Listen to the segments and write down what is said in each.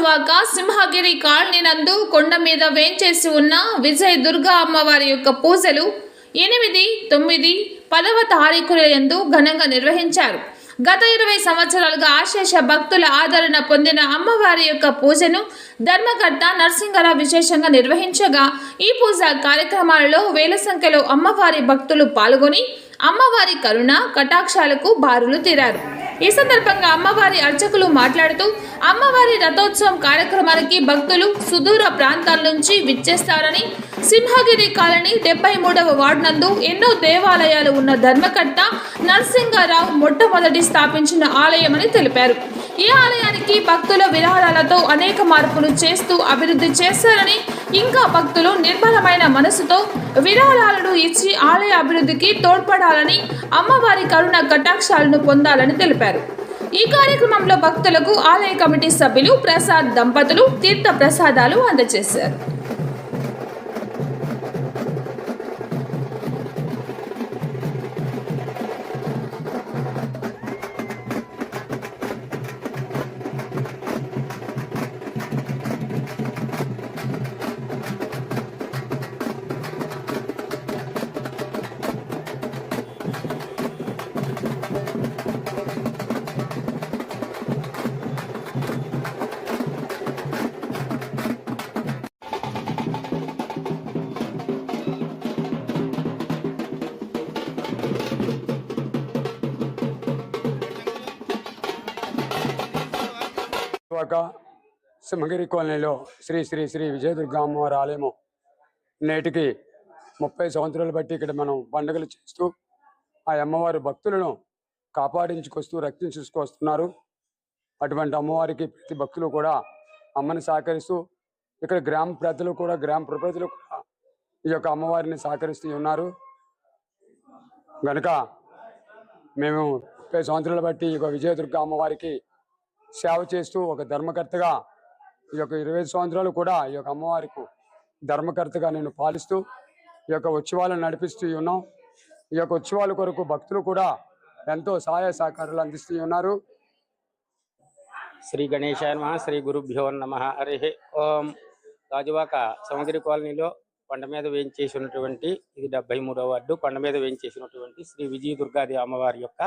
రాజవాక Simhagiri colony నందు కొండ మీద వేంచేసి ఉన్న విజయ దుర్గా అమ్మవారి యొక్క పూజలు ఎనిమిది తొమ్మిది పదవ తారీఖుల యందు ఘనంగా నిర్వహించారు. గత ఇరవై సంవత్సరాలుగా ఆశేష భక్తుల ఆదరణ పొందిన అమ్మవారి యొక్క పూజను ధర్మకర్త నరసింహరావు విశేషంగా నిర్వహించగా ఈ పూజ కార్యక్రమాలలో వేల సంఖ్యలో అమ్మవారి భక్తులు పాల్గొని అమ్మవారి కరుణ కటాక్షాలకు బారులు తీరారు. ఈ సందర్భంగా అమ్మవారి అర్చకులు మాట్లాడుతూ అమ్మవారి రథోత్సవం కార్యక్రమానికి భక్తులు సుదూర ప్రాంతాల నుంచి విచ్చేస్తారని సింహగిరి కాలనీ డెబ్బై మూడవ వార్డు నందు ఎన్నో దేవాలయాలు ఉన్న ధర్మకర్త నరసింహారావు మొట్టమొదటి స్థాపించిన ఆలయమని తెలిపారు. ఈ ఆలయానికి భక్తుల విరాళాలతో అనేక మార్పులు చేస్తూ అభివృద్ధి చేస్తారని ఇంకా భక్తులు నిర్మలమైన మనసుతో విరాళాలను ఇచ్చి ఆలయ అభివృద్ధికి తోడ్పడాలని అమ్మవారి కరుణ కటాక్షాలను పొందాలని తెలిపారు. ఈ కార్యక్రమంలో భక్తులకు ఆలయ కమిటీ సభ్యులు ప్రసాద్ దంపతులు తీర్థ ప్రసాదాలు అందజేశారు. ఒక సింహగిరి కాలనీలో శ్రీ శ్రీ శ్రీ విజయదుర్గ అమ్మవారి ఆలయము నేటికి ముప్పై సంవత్సరాలు బట్టి ఇక్కడ మనం పండుగలు చేస్తూ ఆ అమ్మవారి భక్తులను కాపాడించుకొస్తూ రక్షించుకొస్తున్నారు అటువంటి అమ్మవారికి ప్రతి భక్తులు కూడా అమ్మని సహకరిస్తూ ఇక్కడ గ్రామ ప్రజలు కూడా గ్రామ ప్రజలు కూడా ఈ యొక్క అమ్మవారిని సహకరిస్తూ ఉన్నారు. కనుక మేము ముప్పై సంవత్సరాలు బట్టి ఈ యొక్క విజయదుర్గ అమ్మవారికి సేవ చేస్తూ ఒక ధర్మకర్తగా ఈ యొక్క ఇరవై సంవత్సరాలు కూడా ఈ యొక్క అమ్మవారికి ధర్మకర్తగా నేను పాలిస్తూ ఈ యొక్క ఉత్సవాలను నడిపిస్తూ ఉన్నాం. ఈ యొక్క ఉత్సవాల కొరకు భక్తులు కూడా ఎంతో సహాయ సహకారాలు అందిస్తూ ఉన్నారు. శ్రీ గణేశాయ నమ శ్రీ గురుభ్యో నమ. హరి ఓం. గాజువాక సమగిరి కాలనీలో కొండ మీద వేయించేసినటువంటి ఇది డెబ్బై మూడవ వార్డు కొండ మీద వేయించేసినటువంటి శ్రీ విజయ దుర్గాది అమ్మవారి యొక్క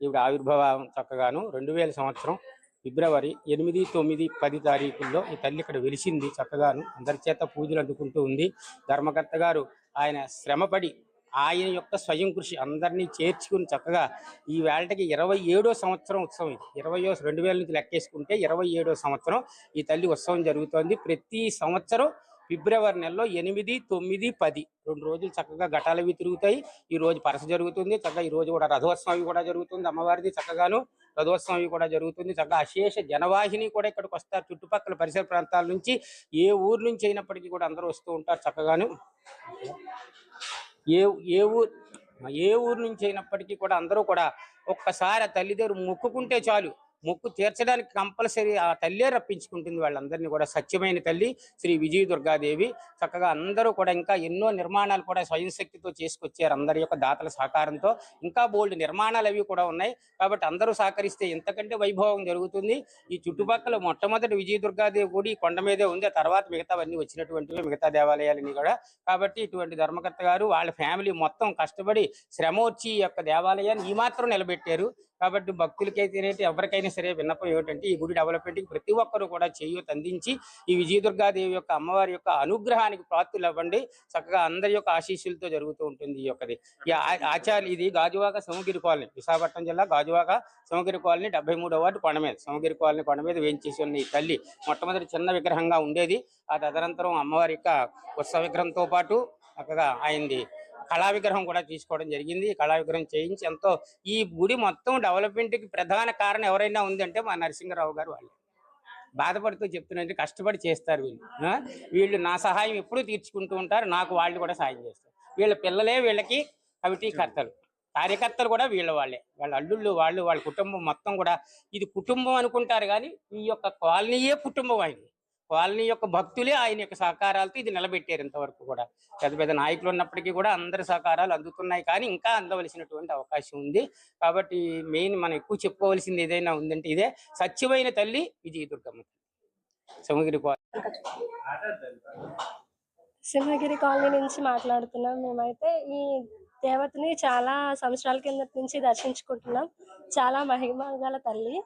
ఈవిడ ఆవిర్భావం చక్కగాను రెండు వేల సంవత్సరం ఫిబ్రవరి ఎనిమిది తొమ్మిది పది తారీఖుల్లో ఈ తల్లి ఇక్కడ వెలిసింది చక్కగాను. అందరి చేత పూజలు అందుకుంటూ ఉంది. ధర్మకర్త గారు ఆయన శ్రమపడి ఆయన యొక్క స్వయం కృషి అందరినీ చేర్చుకుని చక్కగా ఈ వేళకి ఇరవై ఏడో సంవత్సరం ఉత్సవం ఇది. ఇరవయో రెండు వేల నుంచి లెక్కేసుకుంటే ఇరవై ఏడో సంవత్సరం ఈ తల్లి ఉత్సవం జరుగుతోంది. ప్రతి సంవత్సరం ఫిబ్రవరి నెలలో ఎనిమిది తొమ్మిది పది. రెండు రోజులు చక్కగా ఘటాలు అవి తిరుగుతాయి. ఈ రోజు పరస జరుగుతుంది. చక్కగా ఈ రోజు కూడా రథోత్సవం కూడా జరుగుతుంది. అమ్మవారిది చక్కగాను రథోత్సవం కూడా జరుగుతుంది. చక్కగా అశేష జనవాహిని కూడా ఇక్కడికి వస్తారు. చుట్టుపక్కల పరిసర ప్రాంతాల నుంచి ఏ ఊరు నుంచి అయినప్పటికీ కూడా అందరూ వస్తూ ఉంటారు చక్కగాను. ఏ ఏ ఊరు ఏ ఊరు నుంచి అయినప్పటికీ కూడా అందరూ కూడా ఒక్కసారి ఆ మొక్కుకుంటే చాలు. మొక్కు తీర్చడానికి కంపల్సరీ ఆ తల్లే రప్పించుకుంటుంది వాళ్ళందరినీ కూడా. సత్యమైన తల్లి శ్రీ విజయ దుర్గాదేవి చక్కగా అందరూ కూడా ఇంకా ఎన్నో నిర్మాణాలు కూడా స్వయం శక్తితో చేసుకొచ్చారు అందరి యొక్క దాతల సహకారంతో. ఇంకా బోల్డ్ నిర్మాణాలు అవి కూడా ఉన్నాయి. కాబట్టి అందరూ సహకరిస్తే ఎంతకంటే వైభవం జరుగుతుంది. ఈ చుట్టుపక్కల మొట్టమొదటి విజయ దుర్గాదేవి గుడి కొండ మీదే ఉంది. ఆ తర్వాత మిగతావన్నీ వచ్చినటువంటివి మిగతా దేవాలయాలన్నీ కూడా. కాబట్టి ఇటువంటి ధర్మకర్త గారు వాళ్ళ ఫ్యామిలీ మొత్తం కష్టపడి శ్రమ వచ్చి ఈ యొక్క దేవాలయాన్ని ఈ మాత్రం నిలబెట్టారు. కాబట్టి భక్తులకైతే ఎవరికైనా సరే విన్నపం ఏమిటంటే ఈ గుడి డెవలప్మెంట్కి ప్రతి ఒక్కరు కూడా చేయూత అందించి ఈ విజయదుర్గాదేవి యొక్క అమ్మవారి యొక్క అనుగ్రహానికి ప్రాప్తులు అవ్వండి చక్కగా అందరి యొక్క ఆశీస్సులతో జరుగుతూ ఉంటుంది ఈ యొక్కది. ఈ ఆ- ఆచార్య ఇది గాజువాక సోమగిరి కాలనీ విశాఖపట్నం జిల్లా గాజువాక సోమగిరి కాలనీ డెబ్బై మూడో వార్డు కొండ మీద. సోమగిరి కాలనీ కొండ మీద వేయించేసి ఉన్న ఈ తల్లి మొట్టమొదటి చిన్న విగ్రహంగా ఉండేది. ఆ తదనంతరం అమ్మవారి యొక్క ఉత్సవ విగ్రహంతో పాటు చక్కగా ఆయనది కళా విగ్రహం కూడా తీసుకోవడం జరిగింది. ఈ కళా విగ్రహం చేయించి ఎంతో ఈ గుడి మొత్తం డెవలప్మెంట్కి ప్రధాన కారణం ఎవరైనా ఉందంటే మా నరసింహరావు గారు వాళ్ళు. బాధపడుతూ చెప్తున్నట్టు కష్టపడి చేస్తారు వీళ్ళు. వీళ్ళు నా సహాయం ఎప్పుడూ తీర్చుకుంటూ ఉంటారు. నాకు వాళ్ళు కూడా సహాయం చేస్తారు. వీళ్ళ పిల్లలే వీళ్ళకి కమిటీ కర్తలు కార్యకర్తలు కూడా వీళ్ళ వాళ్ళే. వాళ్ళ అల్లుళ్ళు వాళ్ళు వాళ్ళ కుటుంబం మొత్తం కూడా. ఇది కుటుంబం అనుకుంటారు కానీ ఈ యొక్క కాలనీయే కుటుంబం అయింది కాలనీ యొక్క భక్తులే ఆయన యొక్క సహకారాలతో ఇది నిలబెట్టారు ఇంతవరకు కూడా. పెద్ద పెద్ద నాయకులు ఉన్నప్పటికీ కూడా అందరి సహకారాలు అందుతున్నాయి కానీ ఇంకా అందవలసినటువంటి అవకాశం ఉంది. కాబట్టి మెయిన్ మనం ఎక్కువ చెప్పుకోవాల్సింది ఏదైనా ఉందంటే ఇదే సత్యమైన తల్లి విజయ దుర్గమ్మ సింహగిరి కాలనీ కాలనీ నుంచి మాట్లాడుతున్నాం మేమైతే. ఈ దేవతని చాలా సంవత్సరాల కింద నుంచి దర్శించుకుంటున్నాం. చాలా మహిమ గల తల్లి.